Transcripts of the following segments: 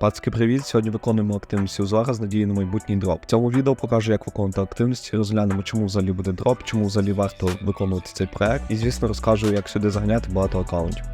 Пацки, привіт! Сьогодні виконуємо активність узора з надією на майбутній дроп. В цьому відео покажу, як виконувати активність, розглянемо, чому взагалі буде дроп, чому взагалі варто виконувати цей проект, і звісно розкажу, як сюди заганяти багато аккаунтів.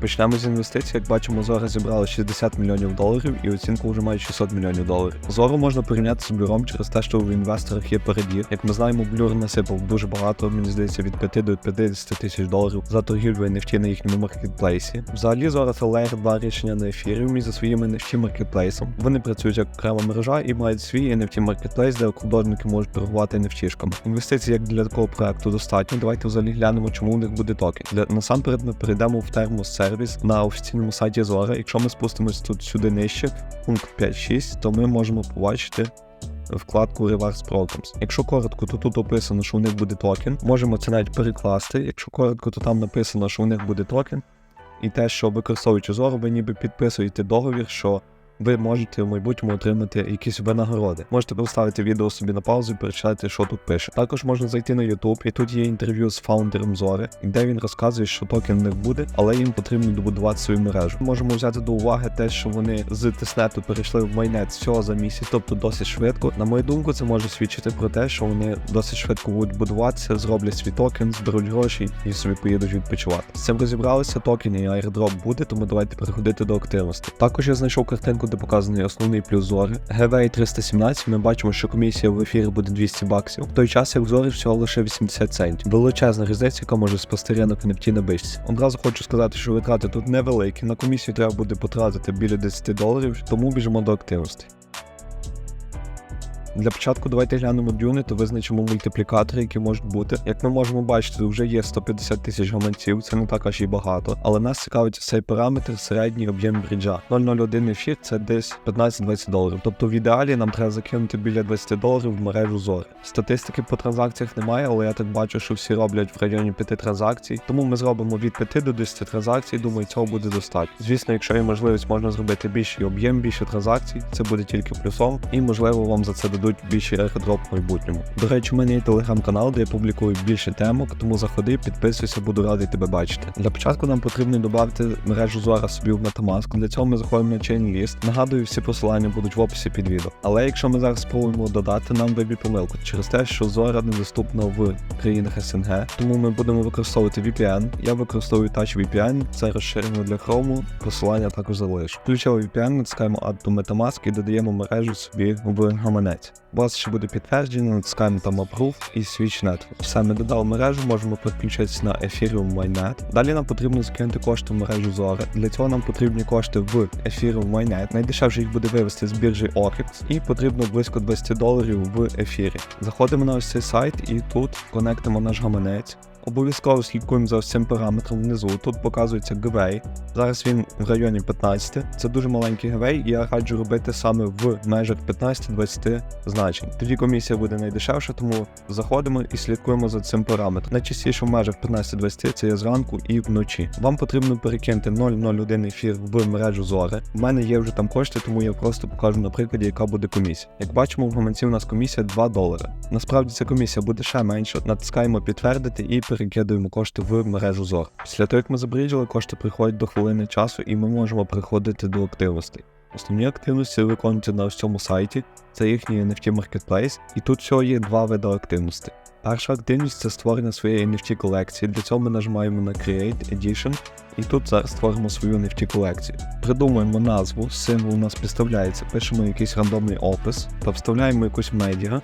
Почнемо з інвестицій. Як бачимо, Зора зібрала 60 мільйонів доларів і оцінку вже має 600 мільйонів доларів. Зору можна порівняти з блюром через те, що в інвесторах є передір. Як ми знаємо, блюр насипав дуже багато, мені здається, від 5 до 50 тисяч доларів за торгівлю NFT на їхньому маркетплейсі. Взагалі, Зора це layer 2 рішення на ефіріумі за своїм NFT маркетплейсом. Вони працюють як окрема мережа і мають свій NFT маркетплейс, де художники можуть торгувати NFT-шками. Інвестицій як для такого проекту достатньо. Давайте взагалі глянемо, чому у них буде токен. Для насамперед ми перейдемо в термос сервіс на офіційному сайті Zora. Якщо ми спустимось тут сюди нижче, пункт 5.6, то ми можемо побачити. Вкладку Reverse Programs. Якщо коротко, то тут описано, що у них буде токен. Можемо це навіть перекласти. Якщо коротко, то там написано, що у них буде токен. І те, що використовуючи Зору, ви ніби підписуєте договір, що ви можете в майбутньому отримати якісь винагороди. Можете поставити відео собі на паузу і перечитати, що тут пише. Також можна зайти на YouTube, і тут є інтерв'ю з фаундером Зори, де він розказує, що токен не буде, але їм потрібно добудувати свою мережу. Можемо взяти до уваги те, що вони з тиснету перейшли в майнет всього за місяць, тобто досить швидко. На мою думку, це може свідчити про те, що вони досить швидко будуть будуватися, зроблять свій токен, зберуть гроші і собі поїдуть відпочивати. З цим розібралися токен і airdrop буде, тому давайте переходити до активності. Також я знайшов картинку де показаний основний плюс Зори. GVA 317 ми бачимо, що комісія в ефірі буде 200 баксів. В той час як в Зорі всього лише 80 центів. Величезна різниця, яка може спасти ринок NFT на бичці. Одразу хочу сказати, що витрати тут невеликі. На комісію треба буде потратити біля 10 доларів, тому біжимо до активностей. Для початку давайте глянемо дюни та визначимо мультиплікатори, які можуть бути. Як ми можемо бачити, вже є 150 тисяч гаманців, це не так аж і багато. Але нас цікавить цей параметр середній об'єм бріджа. 0,01 ефір це десь 15-20 доларів. Тобто в ідеалі нам треба закинути біля 20 доларів в мережу зори. Статистики по транзакціях немає, але я так бачу, що всі роблять в районі 5 транзакцій. Тому ми зробимо від 5 до 10 транзакцій. Думаю, цього буде достатньо. Звісно, якщо є можливість, можна зробити більший об'єм, більше транзакцій. Це буде тільки плюсом, і можливо вам за це дадуть більший airdrop в майбутньому. До речі, у мене є телеграм-канал, де я публікую більше темок, тому заходи, підписуйся, буду радий тебе бачити. Для початку нам потрібно додати мережу Zora собі в Metamask. Для цього ми заходимо на ChainList. Нагадую, всі посилання будуть в описі під відео. Але якщо ми зараз спробуємо додати, нам вибір помилку через те, що Zora недоступна в країнах СНГ, тому ми будемо використовувати VPN. Я використовую Touch VPN, це розширено для Chrome, посилання також залишу. Включили VPN, натискаємо Add to Metamask і додаємо мережу собі в гаманець. У вас ще буде підтвердження, натискаємо там Approve і Switch Network. Все, ми додали мережу, можемо підключитися на Ethereum Mainnet. Далі нам потрібно закинути кошти в мережу Zora. Для цього нам потрібні кошти в Ethereum Mainnet. Найдешевше їх буде вивести з біржі OKX і потрібно близько 20 доларів в ефірі. Заходимо на ось цей сайт і тут конектимо наш гаманець. Обов'язково слідкуємо за цим параметром внизу. Тут показується GVA. Зараз він в районі 15. Це дуже маленький GVA, і я раджу робити саме в межах 15-20 значень. Тоді комісія буде найдешевша, тому заходимо і слідкуємо за цим параметром. Найчастіше в межах 15-20 це є зранку і вночі. Вам потрібно перекинути 0,01 ефір в мережу Зори. У мене є вже там кошти, тому я просто покажу на прикладі, яка буде комісія. Як бачимо, в гаманці у нас комісія 2 долари. Насправді ця комісія буде ще менше. Натискаємо підтвердити і перекидуємо кошти в мережу ZOR. Після того, як ми забриджили, кошти приходять до хвилини часу, і ми можемо приходити до активностей. Основні активності виконуються на ось цьому сайті, це їхній NFT Marketplace, і тут всього є два види активності. Перша активність це створення своєї NFT колекції. Для цього ми нажимаємо на Create Edition, і тут зараз створимо свою NFT колекцію. Придумуємо назву, символ у нас підставляється, пишемо якийсь рандомний опис та вставляємо якусь медіа,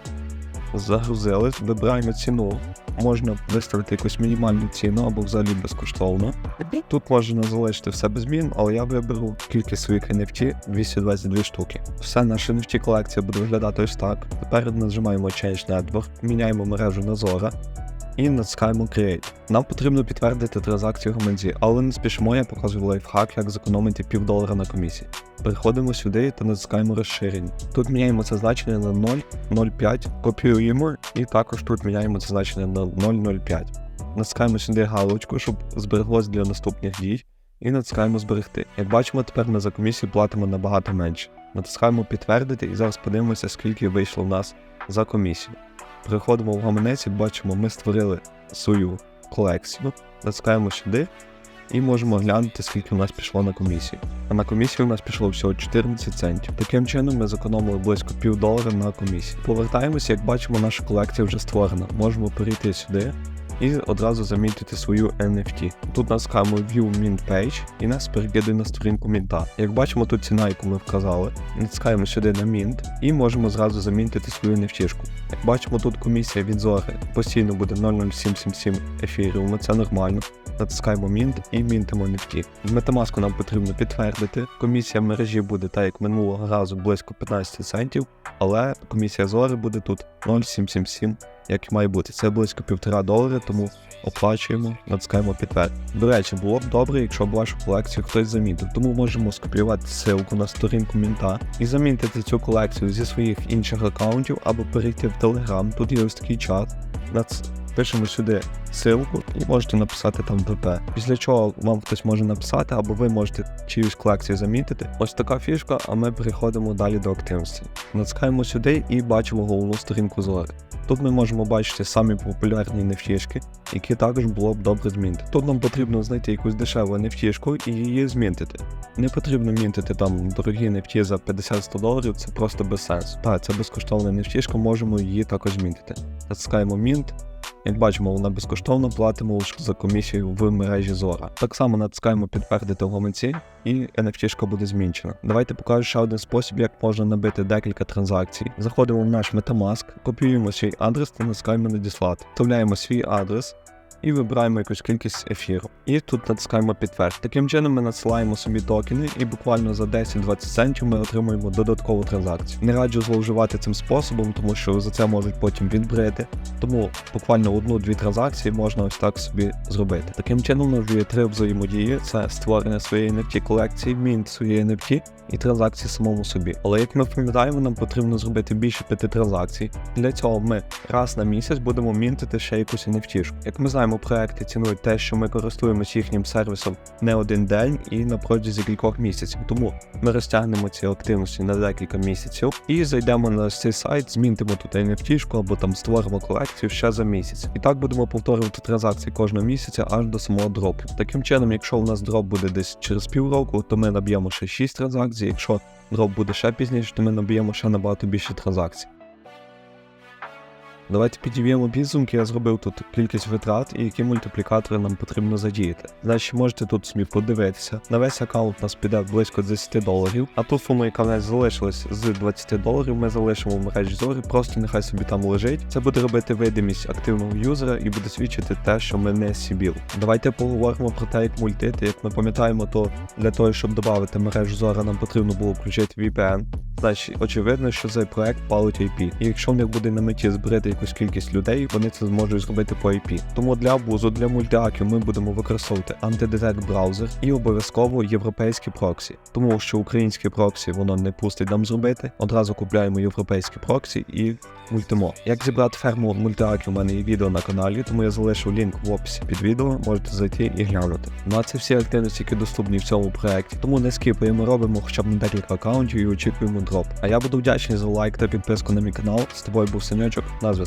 загрузили, вибираємо ціну. Можна виставити якусь мінімальну ціну або взагалі безкоштовно. Тут можна залишити все без змін, але я виберу кількість своїх NFT 222 штуки. Все, наша NFT колекція буде виглядати ось так. Тепер нажимаємо Change Network, міняємо мережу на Zora і натискаємо Create. Нам потрібно підтвердити транзакцію гаманці, але не спішимо, я показую лайфхак, як зекономити пів долара на комісії. Переходимо сюди та натискаємо розширення. Тут міняємо це значення на 0,05, копіюємо і також тут міняємо це значення на 0,05. Натискаємо сюди галочку, щоб збереглось для наступних дій, і натискаємо зберегти. Як бачимо, тепер ми за комісію платимо набагато менше. Натискаємо підтвердити і зараз подивимося, скільки вийшло в нас за комісію. Переходимо в гаманець і бачимо, ми створили свою колекцію, натискаємо сюди і можемо глянути, скільки у нас пішло на комісію. А на комісію у нас пішло всього 14 центів. Таким чином ми зекономили близько пів долара на комісії. Повертаємося, як бачимо, наша колекція вже створена. Можемо перейти сюди і одразу замітити свою NFT. Тут натискаємо View Mint Page і нас перекидує на сторінку мінта. Як бачимо, тут ціна, яку ми вказали, натискаємо сюди на Mint і можемо зразу замінтити свою NFT. Як бачимо, тут комісія від Зори постійно буде 00777 ефіріуму, це нормально. Натискаємо Mint і мінтимо NFT. Metamask нам потрібно підтвердити. Комісія мережі буде так, як минулого разу, близько 15 центів, але комісія Зори буде тут 0,777, як має бути. Це близько півтора долари, тому оплачуємо, натискаємо підтвердити. До речі, було б добре, якщо б вашу колекцію хтось замітив, тому можемо скопіювати ссылку на сторінку мінта і замітити цю колекцію зі своїх інших аккаунтів або перейти в Telegram. Тут є ось такий чат. Пишемо сюди ссылку і можете написати там ВП. Після чого вам хтось може написати, або ви можете чиюсь колекцію замітити. Ось така фішка, а ми переходимо далі до активності. Натискаємо сюди і бачимо головну сторінку зори. Тут ми можемо бачити самі популярні нефтішки, які також було б добре змінити. Тут нам потрібно знайти якусь дешеву нефтішку і її змінтити. Не потрібно мінтити там дорогі нефті за 50-100 доларів, це просто без сенсу. Так, це безкоштовна нефтішка, можемо її також змінтити. Натискаємо Мінт. Як бачимо, вона безкоштовно платимо за комісію в мережі Зора. Так само натискаємо підтвердити в гаманці, і NFT буде змінчена. Давайте покажу ще один спосіб, як можна набити декілька транзакцій. Заходимо в наш Metamask, копіюємо свій адрес та натискаємо надіслати. Вставляємо свій адрес. І вибираємо якусь кількість ефіру. І тут натискаємо підтвердити. Таким чином ми надсилаємо собі токени, і буквально за 10-20 центів ми отримуємо додаткову транзакцію. Не раджу зловживати цим способом, тому що за це можуть потім відбрити. Тому буквально одну-дві транзакції можна ось так собі зробити. Таким чином у нас є три взаємодії: це створення своєї NFT колекції, мінт своєї NFT і транзакції самому собі. Але як ми пам'ятаємо, нам потрібно зробити більше п'яти транзакцій. Для цього ми раз на місяць будемо мінтити ще якусь NFT. Як ми знаємо, проекти цінують те, що ми користуємося їхнім сервісом не один день і на протязі кількох місяців. Тому ми розтягнемо ці активності на декілька місяців і зайдемо на цей сайт, змінтимо тут NFT або там створимо колекцію ще за місяць. І так будемо повторювати транзакції кожного місяця аж до самого дропу. Таким чином, якщо у нас дроп буде десь через півроку, то ми наб'ємо ще 6 транзакцій. Якщо дроп буде ще пізніше, то ми наб'ємо ще набагато більше транзакцій. Давайте підіб'ємо підсумки. Я зробив тут кількість витрат і які мультиплікатори нам потрібно задіяти. Значить, можете тут собі подивитися. На весь аккаунт нас піде близько 10 доларів, а ту суму, яка в нас залишилась з 20 доларів, ми залишимо в мережі зорі, просто нехай собі там лежить. Це буде робити видимість активного юзера і буде свідчити те, що ми не сібіл. Давайте поговоримо про те, як мультити. Як ми пам'ятаємо, то для того, щоб додати мережу Зора, нам потрібно було включити VPN. Значить, очевидно, що цей проект палить IP. І якщо в них буде на меті зберегти якусь кількість людей, вони це зможуть зробити по IP. Тому для абузу, для мультиаків ми будемо використовувати антидетект браузер і обов'язково європейські проксі. Тому що українські проксі воно не пустить нам зробити. Одразу купляємо європейські проксі і мультимо. Як зібрати ферму мультиаків, у мене є відео на каналі, тому я залишу лінк в описі під відео, можете зайти і глянути. Ну а це всі активності, які доступні в цьому проекті. Тому не скіпуємо, робимо хоча б на декілька аккаунтів і очікуємо дроп. А я буду вдячний за лайк та підписку на мій канал. З тобою був Санечок на зв'язку.